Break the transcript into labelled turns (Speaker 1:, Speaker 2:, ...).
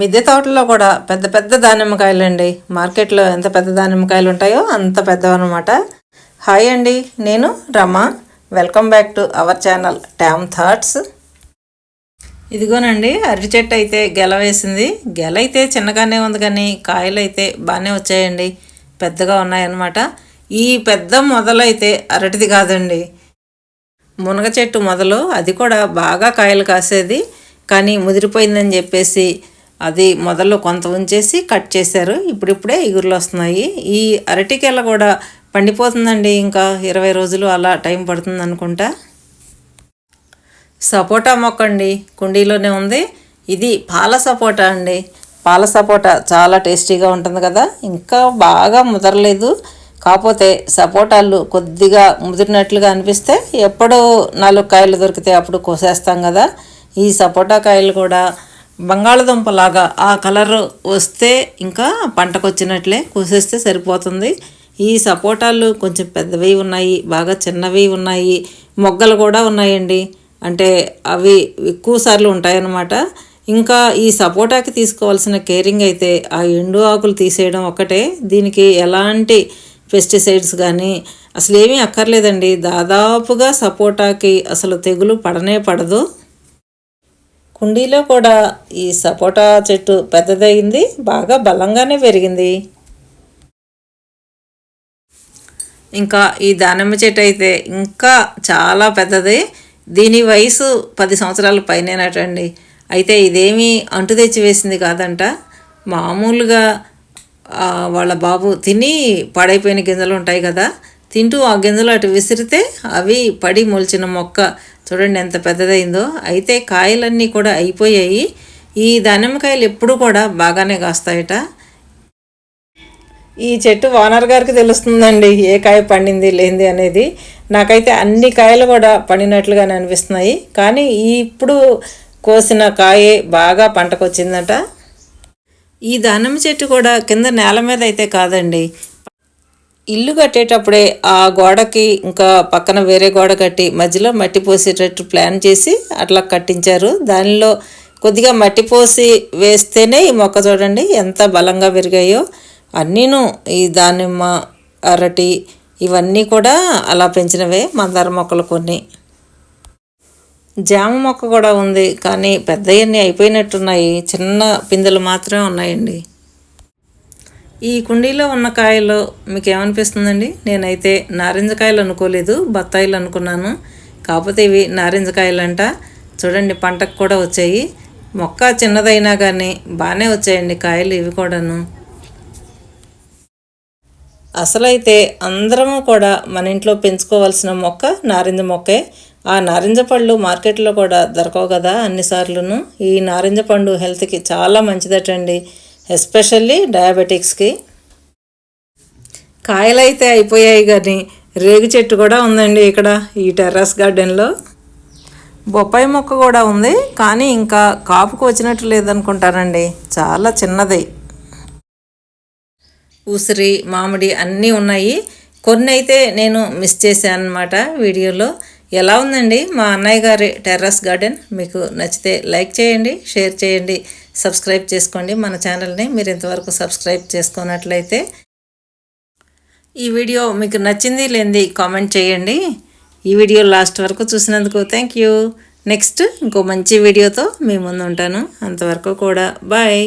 Speaker 1: మిద్దె తోటలో కూడా పెద్ద పెద్ద దానిమ్మకాయలు అండి మార్కెట్లో ఎంత పెద్ద దానిమ్మకాయలు ఉంటాయో అంత పెద్దవన్నమాట. హాయ్ అండి నేను Rama. Welcome back to our channel ట్యామ్ thoughts ఇదిగోనండి అరటి చెట్టు అయితే గెల వేసింది. గెల అయితే చిన్నగానే ఉంది కానీ కాయలు అయితే బాగానే వచ్చాయండి. పెద్దగా ఉన్నాయన్నమాట. ఈ పెద్ద మొదలైతే అరటిది కాదండి. మునగ చెట్టు మొదలు అది కూడా బాగా కాయలు కాసేది. కానీ ముదిరిపోయిందని చెప్పేసి అది మొదలు కొంత ఉంచేసి కట్ చేశారు. ఇప్పుడిప్పుడే ఇగురులు వస్తున్నాయి. ఈ అరటికెల కూడా పండిపోతుందండి ఇంకా ఇరవై రోజులు అలా టైం పడుతుంది అనుకుంటా. సపోటా మొక్క అండి కుండీలోనే ఉంది. ఇది పాల సపోటా అండి. పాల సపోటా చాలా టేస్టీగా ఉంటుంది కదా. ఇంకా బాగా ముదరలేదు. కాకపోతే సపోటాలు కొద్దిగా ముదిరినట్లుగా అనిపిస్తే ఎప్పుడు నాలుగు కాయలు దొరికితే అప్పుడు కోసేస్తాం కదా. ఈ సపోటా కాయలు కూడా బంగాళదుంపలాగా ఆ కలర్ వస్తే ఇంకా పంటకు వచ్చినట్లే కోసేస్తే సరిపోతుంది. ఈ సపోటాలు కొంచెం పెద్దవి ఉన్నాయి బాగా చిన్నవి ఉన్నాయి మొగ్గలు కూడా ఉన్నాయండి. అంటే అవి ఎక్కువ సార్లు ఉంటాయన్నమాట. ఇంకా ఈ సపోటాకి తీసుకోవాల్సిన కేరింగ్ అయితే ఆ ఎండు ఆకులు తీసేయడం ఒకటే దీనికి ఎలాంటి పెస్టిసైడ్స్ కానీ అసలు ఏమీ అక్కర్లేదండి. దాదాపుగా సపోటాకి అసలు తెగులు పడనే పడదు. కుండీలో కూడా ఈ సపోటా చెట్టు పెద్దదయింది బాగా బలంగానే పెరిగింది. ఇంకా ఈ దానిమ్మ చెట్టు అయితే ఇంకా చాలా పెద్దది. దీని వయసు పది సంవత్సరాల పైనేనటండి. అయితే ఇదేమీ అంటు తెచ్చి వేసింది కాదంట. మామూలుగా వాళ్ళ బాబు తిని పాడైపోయిన గింజలు ఉంటాయి కదా తింటూ ఆ గింజలు అటు విసిరితే అవి పడి మొలిచిన మొక్క చూడండి ఎంత పెద్దదైందో. అయితే కాయలన్నీ కూడా అయిపోయాయి. ఈ దానిమ్మకాయలు ఎప్పుడు కూడా బాగానే కాస్తాయట. ఈ చెట్టు ఓనర్ గారికి తెలుస్తుందండి ఏ కాయ పండింది లేనిది అనేది. నాకైతే అన్ని కాయలు కూడా పండినట్లుగానే అనిపిస్తున్నాయి. కానీ ఇప్పుడు కోసిన కాయే బాగా పంటకొచ్చిందట. ఈ దానిమ్మ చెట్టు కూడా కింద నేల మీద అయితే కాదండి. ఇల్లు కట్టేటప్పుడే ఆ గోడకి ఇంకా పక్కన వేరే గోడ కట్టి మధ్యలో మట్టి పోసేటట్టు ప్లాన్ చేసి అట్లా కట్టించారు. దానిలో కొద్దిగా మట్టి పోసి వేస్తేనే ఈ మొక్క చూడండి ఎంత బలంగా పెరిగాయో. అన్నీను ఈ దానిమ్మ అరటి ఇవన్నీ కూడా అలా పెంచినవే మందార మొక్కలు కొన్ని. జామ మొక్క కూడా ఉంది కానీ పెద్దవన్నీ అయిపోయినట్టున్నాయి. చిన్న పిందెలు మాత్రమే ఉన్నాయండి. ఈ కుండీలో ఉన్న కాయలు మీకు ఏమనిపిస్తుందండి నేనైతే నారింజ కాయలు అనుకోలేదు బత్తాయిలు అనుకున్నాను. కాకపోతే ఇవి నారింజ కాయలు అంట చూడండి పంటకు కూడా వచ్చాయి. మొక్క చిన్నదైనా కానీ బాగానే వచ్చాయండి కాయలు ఇవి కూడాను. అసలైతే అందరము కూడా మన ఇంట్లో పెంచుకోవాల్సిన మొక్క నారింజ మొక్కే. ఆ నారింజ పళ్ళు మార్కెట్లో కూడా దొరకవు కదా అన్నిసార్లును ఈ నారింజ పండు హెల్త్కి చాలా మంచిదటండి. ఎస్పెషల్లీ డయాబెటిక్స్కి. కాయలైతే అయిపోయాయి కానీ రేగు చెట్టు కూడా ఉందండి ఇక్కడ ఈ టెర్రస్ గార్డెన్లో. బొప్పాయి మొక్క కూడా ఉంది కానీ ఇంకా కాపుకు వచ్చినట్టు లేదనుకుంటానండి. చాలా చిన్నది. ఉసిరి మామిడి అన్నీ ఉన్నాయి. కొన్ని అయితే నేను మిస్ చేశాను అనమాట వీడియోలో. ఎలా ఉందండి మా అన్నయ్య గారి టెర్రస్ గార్డెన్? మీకు నచ్చితే లైక్ చేయండి షేర్ చేయండి. సబ్స్క్రైబ్ చేసుకోండి. మన ఛానల్ని మీరు ఇంతవరకు సబ్స్క్రైబ్ చేసుకున్నట్లయితే ఈ వీడియో మీకు నచ్చింది లేనిది కామెంట్ చేయండి. ఈ వీడియో లాస్ట్ వరకు చూసినందుకు థ్యాంక్ యూ. నెక్స్ట్ ఇంకో మంచి వీడియోతో మీ ముందు ఉంటాను. అంతవరకు కూడా బాయ్.